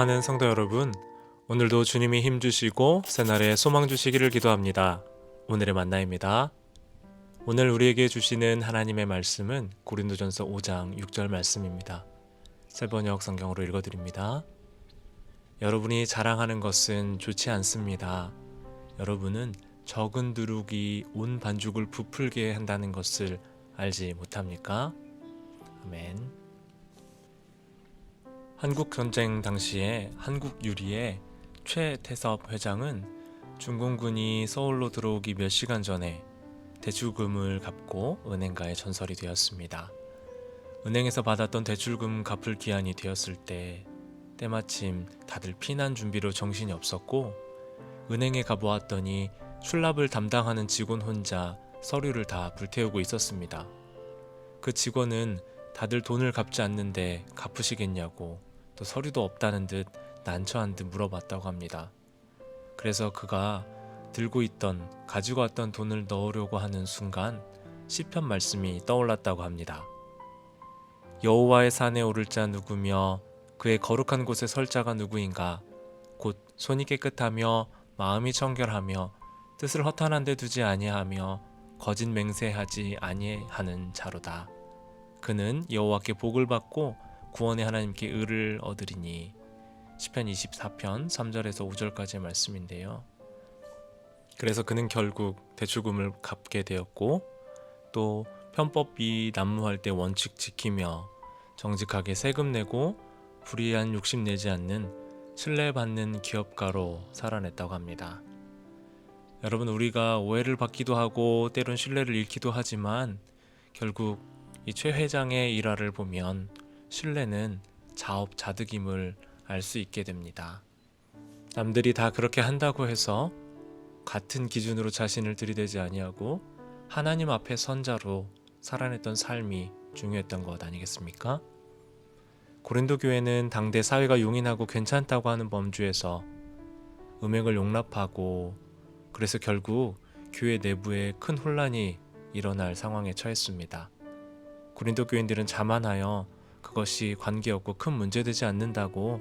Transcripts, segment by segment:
사랑하는 성도 여러분, 오늘도 주님이 힘 주시고 새날에 소망 주시기를 기도합니다. 오늘의 만나입니다. 오늘 우리에게 주시는 하나님의 말씀은 고린도전서 5장 6절 말씀입니다. 세번역 성경으로 읽어드립니다. 여러분이 자랑하는 것은 좋지 않습니다. 여러분은 적은 누룩이 온 반죽을 부풀게 한다는 것을 알지 못합니까? 아멘. 한국 전쟁 당시에 한국 유리의 최태섭 회장은 중공군이 서울로 들어오기 몇 시간 전에 대출금을 갚고 은행가에 전설이 되었습니다. 은행에서 받았던 대출금 갚을 기한이 되었을 때 때마침 다들 피난 준비로 정신이 없었고 은행에 가보았더니 출납을 담당하는 직원 혼자 서류를 다 불태우고 있었습니다. 그 직원은 다들 돈을 갚지 않는데 갚으시겠냐고 또 서류도 없다는 듯 난처한 듯 물어봤다고 합니다. 그래서 그가 들고 있던 가지고 왔던 돈을 넣으려고 하는 순간 시편 말씀이 떠올랐다고 합니다. 여호와의 산에 오를 자 누구며 그의 거룩한 곳에 설 자가 누구인가 곧 손이 깨끗하며 마음이 청결하며 뜻을 허탄한 데 두지 아니하며 거짓 맹세하지 아니하는 자로다. 그는 여호와께 복을 받고 구원의 하나님께 의를 얻으리니 시편 24편 3절에서 5절까지의 말씀인데요. 그래서 그는 결국 대출금을 갚게 되었고 또 편법이 난무할 때 원칙 지키며 정직하게 세금 내고 불의한 욕심 내지 않는 신뢰받는 기업가로 살아냈다고 합니다. 여러분 우리가 오해를 받기도 하고 때론 신뢰를 잃기도 하지만 결국 이 최 회장의 일화를 보면 신뢰는 자업자득임을 알 수 있게 됩니다. 남들이 다 그렇게 한다고 해서 같은 기준으로 자신을 들이대지 아니하고 하나님 앞에 선자로 살아냈던 삶이 중요했던 것 아니겠습니까? 고린도 교회는 당대 사회가 용인하고 괜찮다고 하는 범주에서 음행을 용납하고 그래서 결국 교회 내부에 큰 혼란이 일어날 상황에 처했습니다. 고린도 교인들은 자만하여 그것이 관계없고 큰 문제되지 않는다고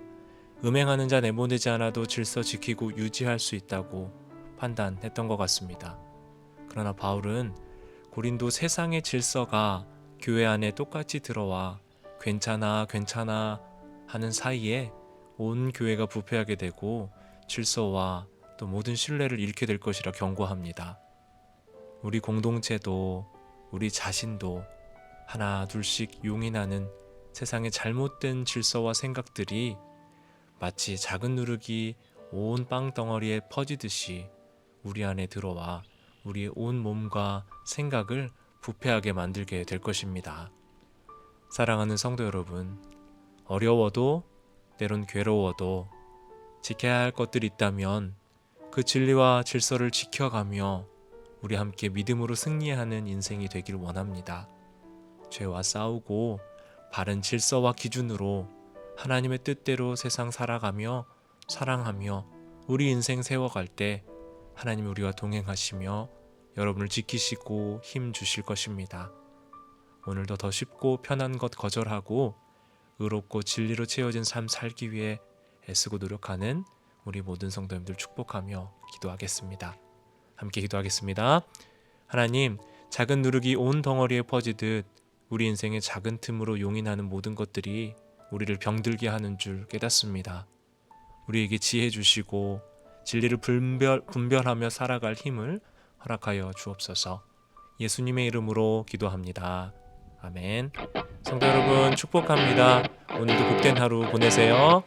음행하는 자 내보내지 않아도 질서 지키고 유지할 수 있다고 판단했던 것 같습니다. 그러나 바울은 고린도 세상의 질서가 교회 안에 똑같이 들어와 괜찮아 괜찮아 하는 사이에 온 교회가 부패하게 되고 질서와 또 모든 신뢰를 잃게 될 것이라 경고합니다. 우리 공동체도 우리 자신도 하나 둘씩 용인하는 세상의 잘못된 질서와 생각들이 마치 작은 누룩이 온 빵 덩어리에 퍼지듯이 우리 안에 들어와 우리의 온 몸과 생각을 부패하게 만들게 될 것입니다. 사랑하는 성도 여러분, 어려워도 때론 괴로워도 지켜야 할 것들이 있다면 그 진리와 질서를 지켜가며 우리 함께 믿음으로 승리하는 인생이 되길 원합니다. 죄와 싸우고 바른 질서와 기준으로 하나님의 뜻대로 세상 살아가며 사랑하며 우리 인생 세워갈 때 하나님이 우리와 동행하시며 여러분을 지키시고 힘 주실 것입니다. 오늘도 더 쉽고 편한 것 거절하고 의롭고 진리로 채워진 삶 살기 위해 애쓰고 노력하는 우리 모든 성도님들 축복하며 기도하겠습니다. 함께 기도하겠습니다. 하나님, 작은 누룩이 온 덩어리에 퍼지듯 우리 인생의 작은 틈으로 용인하는 모든 것들이 우리를 병들게 하는 줄 깨닫습니다. 우리에게 지혜 주시고 진리를 분별, 분별하며 살아갈 힘을 허락하여 주옵소서. 예수님의 이름으로 기도합니다. 아멘. 성도 여러분 축복합니다. 오늘도 복된 하루 보내세요.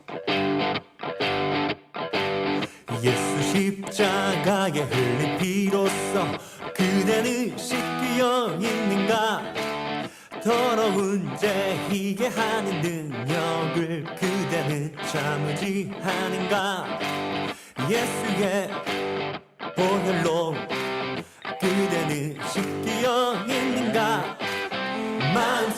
예수 십자가에 흘린 피로써 그대는 씻기어 있는가 더러운 죄 희게 하는 능력을 그대는 참으지 하는가? 예수의 보혈로 그대는 씻기어 있는가? 마음